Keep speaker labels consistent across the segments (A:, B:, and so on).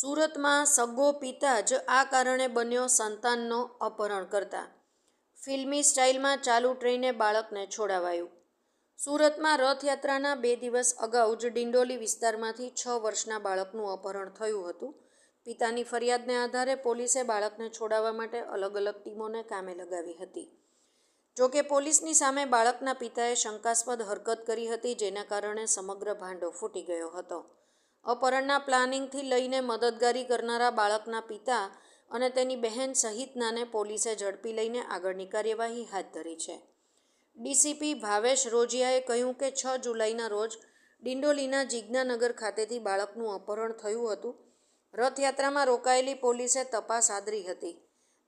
A: સુરતમાં સગો પિતા જ આ કારણે બન્યો સંતાનનો અપહરણ કરતા. ફિલ્મી સ્ટાઇલમાં ચાલુ ટ્રેને બાળકને છોડાવાયું. સુરતમાં રથયાત્રાના બે દિવસ અગાઉ જ ડિંડોલી વિસ્તારમાંથી છ વર્ષના બાળકનું અપહરણ થયું હતું. પિતાની ફરિયાદને આધારે પોલીસે બાળકને છોડાવવા માટે અલગ અલગ ટીમોને કામે લગાવી હતી. જોકે પોલીસની સામે બાળકના પિતાએ શંકાસ્પદ હરકત કરી હતી, જેના કારણે સમગ્ર ભાંડો ફૂટી ગયો હતો. અપહરણના પ્લાનિંગથી લઈને મદદગારી કરનારા બાળકના પિતા અને તેની બહેન સહિતનાને પોલીસે ઝડપી લઈને આગળની કાર્યવાહી હાથ ધરી છે. ડીસીપી ભાવેશ રોજિયાએ કહ્યું કે છ જુલાઈના રોજ ડિંડોલીના જિજ્ઞાનગર ખાતેથી બાળકનું અપહરણ થયું હતું. રથયાત્રામાં રોકાયેલી પોલીસે તપાસ આદરી હતી.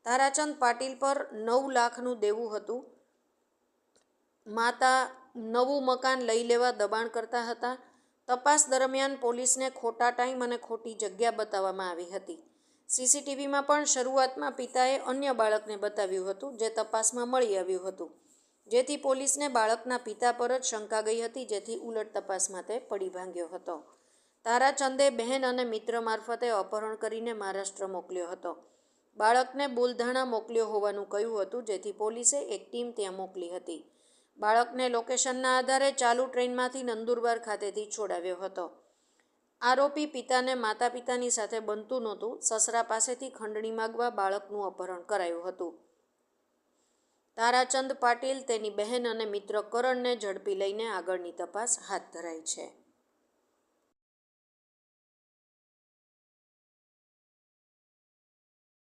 A: તારાચંદ પાટીલ પર નવ લાખનું દેવું હતું. માતા નવું મકાન લઈ લેવા દબાણ કરતા હતા. તપાસ દરમિયાન પોલીસને ખોટા ટાઈમ અને ખોટી જગ્યા બતાવવામાં આવી હતી. સીસીટીવીમાં પણ શરૂઆતમાં પિતાએ અન્ય બાળકને બતાવ્યું હતું, જે તપાસમાં મળી આવ્યું હતું. જેથી પોલીસને બાળકના પિતા પર જ શંકા ગઈ હતી, જેથી ઉલટ તપાસમાં તે પડી ભાંગ્યો હતો. તારાચંદે બહેન અને મિત્ર મારફતે અપહરણ કરીને મહારાષ્ટ્ર મોકલ્યો હતો. બાળકને બુલધાણા મોકલ્યો હોવાનું કહ્યું હતું, જેથી પોલીસે એક ટીમ ત્યાં મોકલી હતી. બાળકને લોકેશનના આધારે ચાલુ ટ્રેનમાંથી નંદુરબાર ખાતેથી છોડાવ્યો હતો. આરોપી પિતાને માતા પિતાની સાથે બનતું નહોતું. સસરા પાસેથી ખંડણી માગવા બાળકનું અપહરણ કરાયું હતું. તારાચંદ પાટીલ તેની બહેન અને મિત્ર કરણને ઝડપી લઈને આગળની તપાસ હાથ ધરાઈ છે.